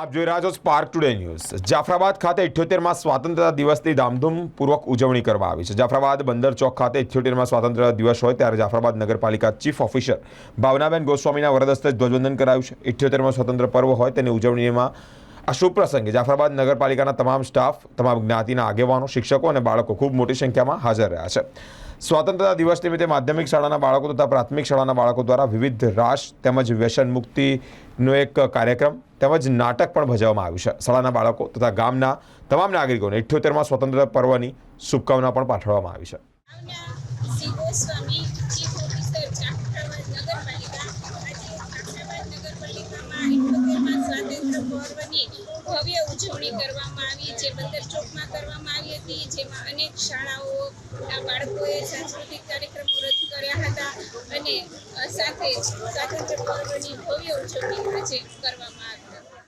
આપ જોઈ રહ્યા છો સ્પાર્ક ટુડે ન્યૂઝ જાફરાબાદ ખાતે ઇઠ્યોતેરમાં સ્વાતંત્રતા દિવસની ધામધૂમપૂર્વક ઉજવણી કરવામાં આવી છે. જાફરાબાદ બંદર ચોક ખાતે ઇઠ્યોતેરમાં સ્વાતંત્રતા દિવસ હોય ત્યારે જાફરાબાદ નગરપાલિકા ચીફ ઓફિસર ભાવનાબેન ગોસ્વામીના વરદસ્તે ધ્વજવંદન કરાયું છે. ઇઠ્યોતેરમાં સ્વતંત્ર પર્વ હોય તેની ઉજવણીમાં આ શુભ પ્રસંગે જાફરાબાદ નગરપાલિકાના તમામ સ્ટાફ, તમામ જ્ઞાતિના આગેવાનો, શિક્ષકો અને બાળકો ખૂબ મોટી સંખ્યામાં હાજર રહ્યા છે. સ્વતંત્રતા દિવસ નિમિત્તે માધ્યમિક શાળાના બાળકો તથા પ્રાથમિક શાળાના બાળકો દ્વારા વિવિધ રાસ તેમજ વ્યસન મુક્તિનો એક કાર્યક્રમ તેમજ નાટક પણ ભજવવામાં આવ્યું છે. શાળાના બાળકો તથા ગામના તમામ નાગરિકોને ઇઠ્યોતેરમાં સ્વતંત્ર પર્વની શુભકામના પણ પાઠવવામાં આવી છે ભાવના શ્રી ગોસ્વામી ચીફ ઓફિસર જાફરાબાદ નગરપાલિકા આજે જાફરાબાદ નગરપાલિકામાં ઇઠ્યોતેરમાં સ્વાતંત્ર્ય પર્વની ભવ્ય ઉજવણી કરવામાં આવી, જે બંદર ચોકમાં કરવામાં આવી હતી, જેમાં અનેક શાળાઓ બાળકોએ સાંસ્કૃતિક કાર્યક્રમો રજૂ કર્યા હતા અને સાથે જ સ્વાતંત્ર્ય પર્વની ભવ્ય ઉજવણી આજે કરવામાં આવી. હતી